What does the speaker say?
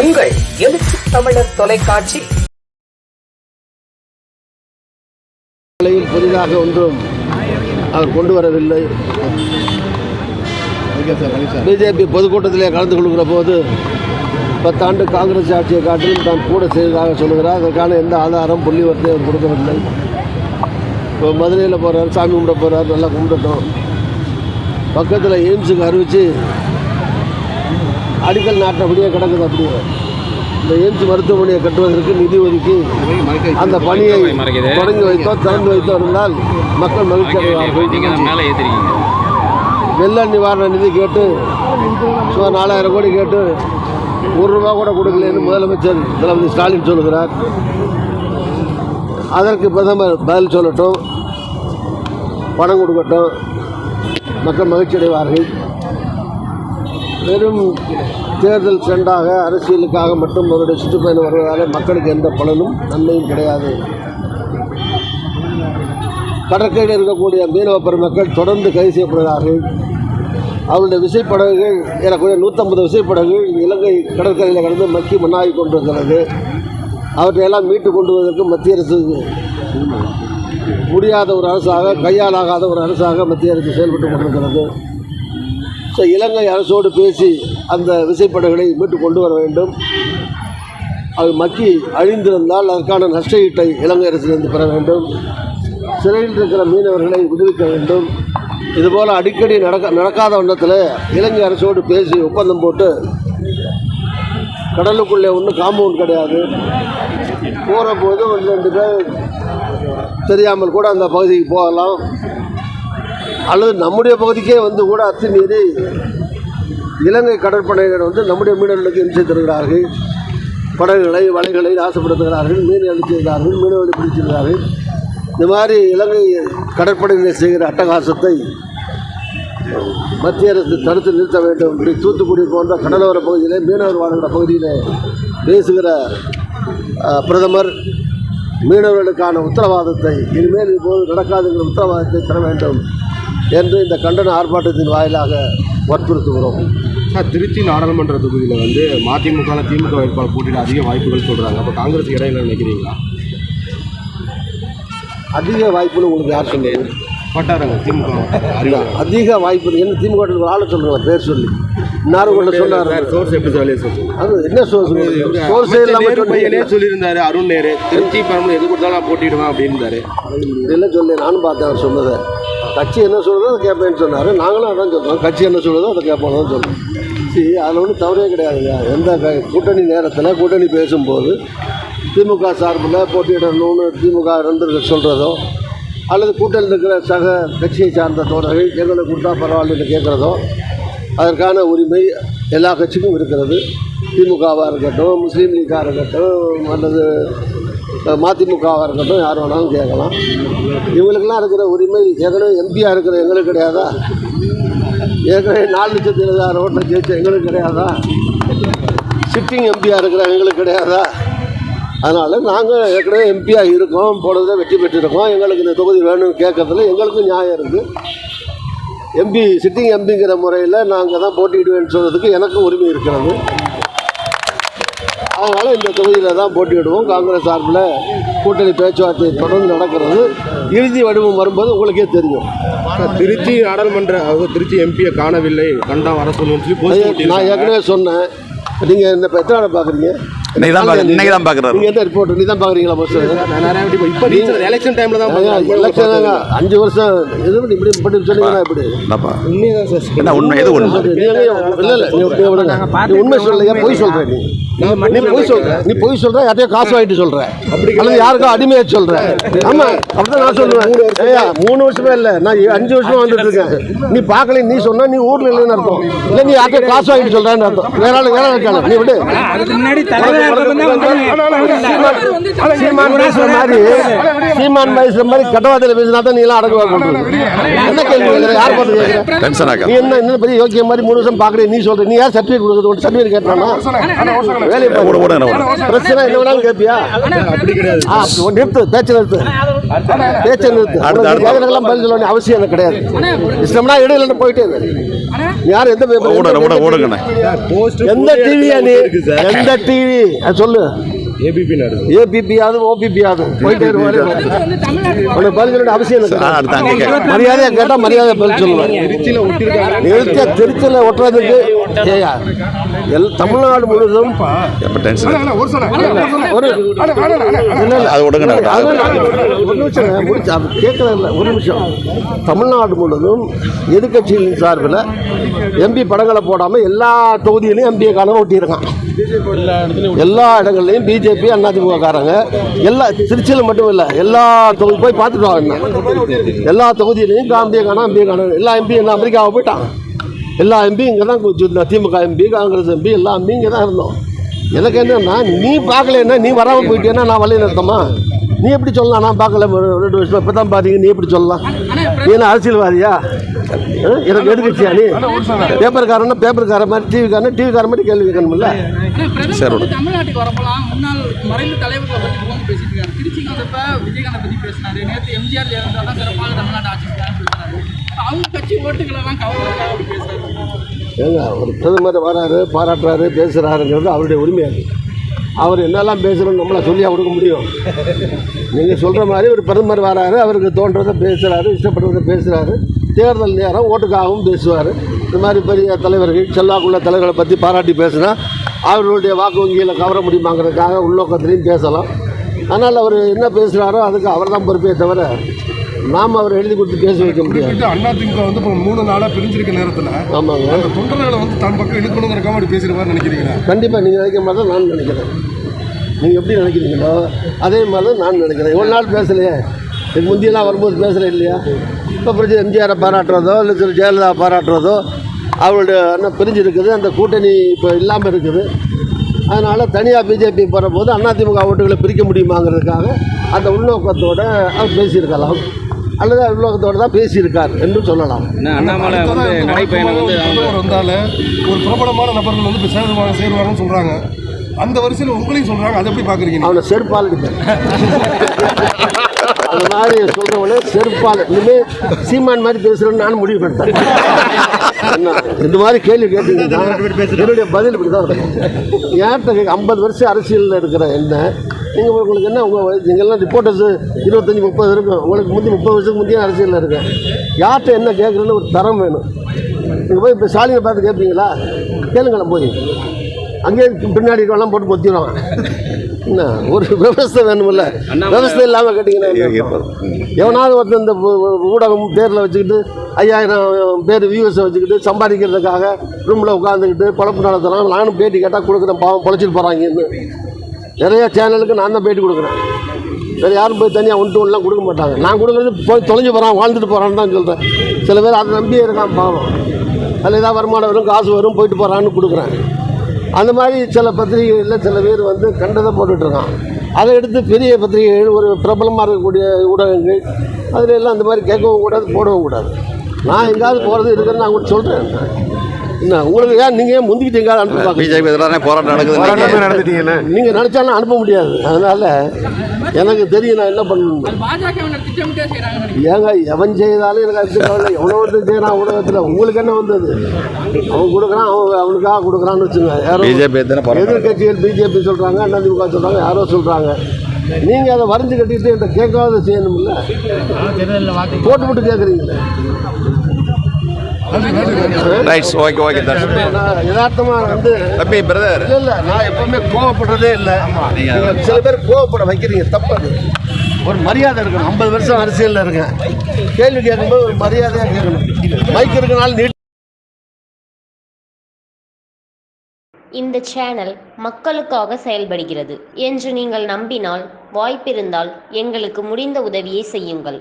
உங்கள் எழுச்சி தமிழர் தொலைக்காட்சி. நிலையில் புதிதாக ஒன்றும் அவர் கொண்டு வரவில்லை. பிஜேபி பொதுக்கூட்டத்திலே கலந்து கொள்கிற போது பத்தாண்டு காங்கிரஸ் ஆட்சியை காட்டிலும் தான் கூட செய்ததாக சொல்லுகிறார் அதற்கான எந்த ஆதாரம் புள்ளிவரத்தை அவர் கொடுக்கவில்லை. இப்போ மதுரையில் போகிறார் சாமி கும்பிட போகிறார் நல்லா கும்பிடட்டும். பக்கத்தில் எய்ம்ஸுக்கு அறிவித்து அடிக்கல் நாட்டினபடியே கிடக்குது அப்படியே. இந்த எய்ம்ஸ் மருத்துவமனையை கட்டுவதற்கு நிதி ஒதுக்கி அந்த பணியை தொடங்கி வைத்தோ திறந்து வைத்தோ இருந்தால் மக்கள் மகிழ்ச்சி அடைவார்கள். வெள்ள நிவாரண நிதி கேட்டு சுமார் நாலாயிரம் கோடி கேட்டு ஒரு ரூபா கூட கொடுக்கலன்னு முதலமைச்சர் தளபதி ஸ்டாலின் சொல்லுகிறார். அதற்கு பிரதமர் பதில் சொல்லட்டும் பணம் கொடுக்கட்டும். மக்கள் மகிழ்ச்சி அடைவார்கள். வெறும் தேர்தல் சென்றாக அரசியலுக்காக மட்டும் அவருடைய சுற்றுப்பயணம் வருவதால் மக்களுக்கு எந்த பலனும் நன்மையும் கிடையாது. கடற்கரையில் இருக்கக்கூடிய மீனவ பெருமக்கள் தொடர்ந்து கைது செய்யப்படுகிறார்கள். அவருடைய விசைப்படகுகள் ஏறக்குறைய நூற்றம்பது விசைப்படகுகள் இலங்கை கடற்கரையில் கடந்து மக்கி மண்ணாகி கொண்டிருக்கிறது. அவற்றையெல்லாம் மீட்டு கொண்டு வருவதற்கு மத்திய அரசு முடியாத ஒரு அரசாக கையாலாகாத ஒரு அரசாக மத்திய அரசு செயல்பட்டு கொண்டிருக்கிறது. இலங்கை அரசோடு பேசி அந்த விசைப்படகுகளை மீட்டு கொண்டு வர வேண்டும். அது மக்கி அழிந்திருந்தால் அதற்கான நஷ்ட ஈட்டை இலங்கை அரசிலிருந்து பெற வேண்டும். சிறையில் இருக்கிற மீனவர்களை விடுவிக்க வேண்டும். இதுபோல் அடிக்கடி நடக்க நடக்காத வண்ணத்தில் இலங்கை அரசோடு பேசி ஒப்பந்தம் போட்டு கடலுக்குள்ளே ஒன்றும் காம்பவுண்ட் கிடையாது. போகிற போது ரெண்டு பேர் தெரியாமல் கூட அந்த பகுதிக்கு போகலாம். அல்லது நம்முடைய பகுதிக்கே வந்து கூட அத்துமீறி இலங்கை கடற்படையினர் வந்து நம்முடைய மீனவர்களுக்கு இன்சை தருகிறார்கள். படகுகளை வலைகளை நாசப்படுத்துகிறார்கள் மீன் அழிச்சிருக்கிறார்கள் மீனவர்களை பிடிச்சிருக்கிறார்கள் இந்த மாதிரி இலங்கை கடற்படையினர் செய்கிற அட்டகாசத்தை மத்திய அரசு தடுத்து நிறுத்த வேண்டும் இப்படி தூத்துக்குடி போன்ற கடலோர பகுதியிலே மீனவர் வாழ்கிற பகுதியிலே பேசுகிற பிரதமர் மீனவர்களுக்கான உத்தரவாதத்தை இனிமேல் இப்போது நடக்காதுங்கிற உத்தரவாதத்தை தர வேண்டும். என்று இந்த கண்டன ஆர்ப்பாட்டத்தின் வாயிலாக வற்புறுத்துகிறோம். சார் திருச்சி நாடாளுமன்ற தொகுதியில் வந்து மதிமுக திமுக வேட்பாளர் போட்டியிட அதிக வாய்ப்புகள் சொல்கிறாங்க அப்போ காங்கிரஸ் இடையில நினைக்கிறீங்களா? அதிக வாய்ப்புன்னு உங்களுக்கு யார் சொன்னது பட்டாரங்க திமுக அதிக வாய்ப்பு என்ன? திமுக ஒரு ஆளை சொல்கிறேன் பேர் சொல்லி. இன்னாரும் கொண்டு சொன்னார். சோர்ஸ் எப்படி சொல்லி அது என்ன சோர்ஸ் சோர்ஸே இல்லாமல் பையனே சொன்னீங்க. சொல்லியிருந்தாரு அருண் நேரு. திருச்சி எது கொடுத்தாலும் போட்டிடுவேன் அப்படின்னாரு. இதெல்லாம் சொல்லி நானும் பார்த்தேன் அவர் சொன்னதை. கட்சி என்ன சொல்கிறதோ அதை கேட்பேன்னு சொன்னார். நாங்களும் அதான் சொல்கிறோம் கட்சி என்ன சொல்கிறதோ அதை கேட்போம் தான் சொல்கிறோம் சரி அதில் ஒன்றும் தவறே கிடையாதுங்க எந்த கூட்டணி நேரத்தில் கூட்டணி பேசும்போது திமுக சார்பில் போட்டியிடணும்னு திமுக இருந்து சொல்கிறதோ அல்லது கூட்டணியில் இருக்கிற சக கட்சியை சார்ந்த தோழர்கள் எங்களை கொடுத்தா பரவாயில்லன்னு கேட்குறதோ அதற்கான உரிமை எல்லா கட்சிக்கும் இருக்கிறது. திமுகவாக இருக்கட்டும் முஸ்லீம் லீக்காக இருக்கட்டும் அல்லது மதிமுகவாக இருக்கட்டும் யார் வேணாலும் கேட்கலாம். இவங்களுக்கெல்லாம் இருக்கிற உரிமை ஏற்கனவே எம்பியாக இருக்கிற எங்களுக்கு கிடையாதா? ஏற்கனவே நாலு லட்சத்தி இருபதாயிரம் ஓட்டை ஜெயிச்ச எங்களுக்கு கிடையாதா? சிட்டிங் எம்பியாக இருக்கிற எங்களுக்கு கிடையாதா? அதனால் நாங்கள் ஏற்கனவே எம்பியாக இருக்கோம் போனதை வெற்றி பெற்றிருக்கோம். எங்களுக்கு இந்த தொகுதி வேணும்னு கேட்கறதுல எங்களுக்கும் நியாயம் இருக்குது எம்பி சிட்டிங் எம்பிங்கிற முறையில் நாங்கள் தான் போட்டியிடுவேன்னு சொல்கிறதுக்கு எனக்கும் உரிமை இருக்கிறது. அதனால் இந்த தொகுதியில் தான் போட்டியிடுவோம். காங்கிரஸ் சார்பில் கூட்டணி பேச்சுவார்த்தை தொடர்ந்து நடக்கிறது. இறுதி வடிவம் வரும்போது உங்களுக்கே தெரியும். திருச்சி நாடாளுமன்ற அதாவது திருச்சி எம்பியை காணவில்லை. கண்டா வர சொல்லி நான். ஏற்கனவே சொன்னேன். நீங்கள் இந்த எத்தனை பார்க்குறீங்க. இன்னைக்கு தான் இன்னைக்கு தான் பார்க்குறாரு நீங்கள் என்ன ரிப்போர்ட் நீ தான் பார்க்குறீங்களா ஃபஸ்ட்டு நான் நிறைய வாட்டி இப்போ ரீசன் எலெக்ஷன் டைம்ல தான். எலெக்ஷன் அஞ்சு வருஷம். எது இப்படி இப்படி சொன்னீங்கன்னா இப்படி? என்ன உண்மை? எது உண்மை? இல்ல இல்ல உண்மை சொல்லலையா? பொய் சொல்ற நீ. நீ பொய் சொல்ற. நீ பொய் சொல்ற யார்ட்டையோ காசு வாங்கிட்டு சொல்ற. அல்லது யாருக்கோ அடிமையா சொல்ற. ஆமா அப்படிதான் நான் சொல்லுவேன். ஏய்யா மூணு வருஷமே இல்ல. நான் அஞ்சு வருஷமா வந்துட்டு இருக்கேன். நீ பார்க்கல நீ சொன்னா நீ ஊர்ல இல்லைன்னு அர்த்தம். இல்ல நீ யார்ட்டையோ காசு வாங்கிட்டு சொல்றேன்னு அர்த்தம். வேற ஆளு வேற. நீ விடு. சீமான் மாதிரி சீமான் பேசுற மாதிரி கட்டவாதத்தில் பேசினா தான் நீ எல்லாம் அடங்குவா பண்றது என்ன கேள்வி யார்? பார்த்து நீ என்ன என்ன பெரிய யோக்கிய மாதிரி மூணு வருஷம் பாக்குறேன் நீ சொல்ற நீ யார் சர்டிஃபிகேட் கொடுக்குறது உன் சர்டிஃபிகேட் கேட்டானா வேலையை பிரச்சனை என்ன வேணாலும் கேட்பியா நிறுத்து பேச்சு நிறுத்து பேச்சை நிறுத்து. கேட்கறதுக்கெல்லாம் பதில் சொல்ல வேண்டிய அவசியம் எனக்கு கிடையாது இஷ்டம்னா இடையில போயிட்டே யார் எந்த எந்த டிவியா நீ? எந்த டிவி சொல்லு. ஏபிபி ஏபிபியாவது ஓபிபியாவது போயிட்டே இருவாரு பதில் சொல்ல அவசியம். கேட்க மரியாதையா கேட்டா மரியாதை பதில் ஒட்டிருக்காங்க நிறுத்திய திருச்சியில் ஒட்டுறதுக்கு ஏயா எல் தமிழ்நாடு முழுவதும் ஒரு இல்ல, இல்ல. அது அது ஒரு நிமிஷம் முடிச்சு அது கேட்கல இல்லை ஒரு நிமிஷம் தமிழ்நாடு முழுவதும் எதிர்கட்சிகளின் சார்பில் எம்பி படங்களை போடாமல் எல்லா தொகுதியிலையும் எம்பியை காலம் ஒட்டியிருக்கான் எல்லா இடங்கள்லையும் பிஜேபி அதிமுக காரங்க எல்லா திருச்சியில் மட்டும் இல்லை எல்லா தொகுதி போய் பார்த்துட்டு வாங்க எல்லா தொகுதியிலையும் காம்பியை காணும் எம்பியை காணும் எல்லா எம்பி என்ன அமெரிக்காவை போயிட்டான். எல்லா எம்பி இங்கே தான் திமுக எம்பி காங்கிரஸ் எம்பி எல்லா எம்பியும் இங்கே தான் இருந்தோம். எனக்கு என்னன்னா நீ பார்க்கலன்னா நீ வராமல் போயிட்டேன்னா நான் வழி நடத்தமா நீ எப்படி சொல்லலாம்? நான் பார்க்கல. ஒரு ரெண்டு வருஷம் இப்போ தான் பார்த்தீங்க நீ எப்படி சொல்லலாம்? நீ என்ன அரசியல்வாதியா? எனக்கு எதிர்கட்சியா நீ? பேப்பர்காரன்னா பேப்பர்கார மாதிரி டிவிக்காரன் டிவிக்கார மாதிரி கேள்வி கேட்கணும்ல. சரி, விடு. தமிழ்நாட்டுக்கு வரப்போலாம் முன்னாள் மறைந்த தலைவர்களை பற்றி புகழ்ந்து பேசிட்டு இருக்காரு திருச்சிக்கு வந்தப்ப விஜயகாந்த் பத்தி பேசினாரு. நேற்று எம்ஜிஆர் ஜெயலலிதா தான் சிறப்பாக தமிழ்நாட்டு ஆட்சி செய்யலாம்னு பேசுறாரு இப்ப அவங்க கட்சி ஓட்டுகளை எல்லாம் கவர்றதுக்காக அப்படி பேசுறாரு. ஏங்க ஒரு பிரதமர் வராரு பாராட்டுறாரு பேசுகிறாருங்கிறது அவருடைய உரிமையாது அவர் என்னெல்லாம் பேசுகிறோம் நம்மளை சொல்லியா கொடுக்க முடியும்? நீங்கள் சொல்கிற மாதிரி ஒரு பிரதமர் வராரு அவருக்கு தோன்றதை பேசுகிறாரு இஷ்டப்படுறதை பேசுகிறாரு தேர்தல் நேரம் ஓட்டுக்காகவும் பேசுவார். இந்த மாதிரி பெரிய தலைவர்கள் செல்வாக்குள்ள தலைவர்களை பற்றி பாராட்டி பேசுனா அவர்களுடைய வாக்கு வங்கியில் கவர முடியுமாங்கிறதுக்காக உள்நோக்கத்திலையும் பேசலாம். ஆனால் அவர் என்ன பேசுகிறாரோ அதுக்கு அவர் தான் பொறுப்பே தவிர நாம் அவர் எழுதி கொடுத்து பேச வைக்க முடியாது. அண்ணா திமுக வந்து இப்போ மூணு நாளா பிரிஞ்சிருக்க நேரத்துல ஆமாங்க. தொண்டர்களை வந்து தன் பக்கம் இழுக்கணுங்கிறக்காம அப்படி மாதிரி நினைக்கிறீங்களா? கண்டிப்பாக நீங்கள் நினைக்கிற மாதிரி தான் நான் நினைக்கிறேன். நீங்கள் எப்படி நினைக்கிறீங்களோ அதே மாதிரி தான் நான் நினைக்கிறேன் இவ்வளோ நாள் பேசலையே இதுக்கு முந்தியெல்லாம் வரும்போது பேசுகிறேன் இல்லையா இப்போ பிரிஞ்சு எம்ஜிஆரை பாராட்டுறதோ இல்லை திரு ஜெயலலிதா பாராட்டுறதோ அவருடைய என்ன பிரிஞ்சு இருக்குது அந்த கூட்டணி இப்போ இல்லாமல் இருக்குது அதனால் தனியாக பிஜேபி போகிற போது அதிமுக ஓட்டுகளை பிரிக்க முடியுமாங்கிறதுக்காக அந்த உள்நோக்கத்தோடு அவர் பேசியிருக்கலாம் அல்லது உள்நோக்கத்தோடு தான் பேசியிருக்கார் என்று சொல்லலாம் அண்ணாமலை வந்து நடைப்பயணம் வந்து ஒரு பிரபலமான நபர்கள் வந்து சேருவாங்க சேருவாங்கன்னு சொல்றாங்க அந்த வரிசையில் உங்களையும் சொல்றாங்க. அதை எப்படி பாக்குறீங்க? அவனை செருப்பால் அந்த மாதிரி சொல்றவனே செருப்பால். இனிமேல் சீமான் மாதிரி பேசுறேன்னு நான் முடிவு பண்ணிட்டேன். இந்த மாதிரி கேள்வி கேட்டீங்கன்னா என்னுடைய பதில் இப்படி தான் இருக்கும். ஐம்பது வருஷம் அரசியலில் இருக்கிற என்ன? நீங்கள் உங்களுக்கு என்ன உங்கள் நீங்கள்லாம் ரிப்போர்ட்டர்ஸ் இருபத்தஞ்சி முப்பது இருக்கும் உங்களுக்கு முந்தி முப்பது வருஷத்துக்கு முந்தைய அரசியலில் இருக்கேன் யார்கிட்ட என்ன கேட்குறேன்னு ஒரு தரம் வேணும். நீங்கள் போய் இப்போ ஸ்டாலினை பார்த்து கேட்பீங்களா? கேளுங்களேன் போய். அங்கேயே பின்னாடி எல்லாம் போட்டு பொத்திடுவான் என்ன ஒரு விவசாயம் வேணுமில்ல. விவசாயம் இல்லாமல் கேட்டிங்கன்னா? எவனாவது ஒருத்தன் இந்த ஊடகம் பேரில் வச்சுக்கிட்டு ஐயாயிரம் பேர் வியூவர்ஸை வச்சுக்கிட்டு சம்பாதிக்கிறதுக்காக ரூமில் உட்காந்துக்கிட்டு பொழப்பு நடத்துகிறான் நானும் பேட்டி கேட்டால் கொடுக்குறேன் பாவம் பொழைச்சிட்டு போகிறாங்கன்னு நிறைய சேனலுக்கு நான் தான் பேட்டி கொடுக்குறேன். வேறு யாரும் போய் தனியாக ஒன்று ஒன்றுலாம் கொடுக்க மாட்டாங்க. நான் கொடுக்குறது போய் தொலைஞ்சு போகிறான் வாழ்ந்துட்டு போகிறான்னு தான் சொல்கிறேன் சில பேர் அதை நம்பியே இருக்கான் பாவம். அதில் ஏதாவது வருமானம் வரும் காசு வரும் போயிட்டு போகிறான்னு கொடுக்குறேன். அந்த மாதிரி சில பத்திரிகைகளில் சில பேர் வந்து கண்டதை போட்டுட்ருக்கான் அதை எடுத்து பெரிய பத்திரிகைகள் ஒரு பிரபலமாக இருக்கக்கூடிய ஊடகங்கள் அதில் எல்லாம் அந்த மாதிரி கேட்கவும் கூடாது போடவும் கூடாது. நான் எங்கேயாவது போகிறது இருக்குன்னு நான் கூட சொல்கிறேன் என்ன உங்களுக்கு ஏன் நீங்கள் ஏன் முந்திக்கிட்டு எங்கேயாவது அனுப்பி பிஜேபி எதிரான போராட்டம் நடக்குது நடந்துட்டீங்கன்னு நீங்கள் நினச்சாலும் அனுப்ப முடியாது. அதனால் எனக்கு தெரியும் நான் என்ன பண்ணணும். ஏங்க எவன் செய்தாலும் எனக்கு அது கவலை எவ்வளோ ஒருத்தர் செய்யறான் ஊடகத்தில் உங்களுக்கு என்ன வந்தது? அவன் கொடுக்குறான் அவன் அவனுக்காக கொடுக்குறான்னு வச்சுங்க யாரோ பிஜேபி எதிர்கட்சிகள் பிஜேபி சொல்கிறாங்க அதிமுக சொல்கிறாங்க யாரோ சொல்கிறாங்க நீங்கள் அதை வரைஞ்சு கட்டிட்டு என்கிட்ட கேட்காத செய்யணும்ல? போட்டு போட்டு கேட்குறீங்களே ரைட்ஸ் ஓகே ஓகே நான் யதார்த்தமாக வந்து தம்பி பிரதர் இல்லை இல்லை நான் எப்பவுமே கோவப்படுறதே இல்லை. நீங்கள் சில பேர் கோவப்பட வைக்கிறீங்க தப்பு அது ஒரு மரியாதை இருக்கணும். ஐம்பது வருஷம் அரசியலில் இருக்கேன். கேள்வி கேட்கும்போது ஒரு மரியாதையாக கேட்கணும். மைக் இருக்கனால நீட் இந்த சேனல் மக்களுக்காக செயல்படுகிறது என்று நீங்கள் நம்பினால் வாய்ப்பிருந்தால் எங்களுக்கு முடிந்த உதவியை செய்யுங்கள்.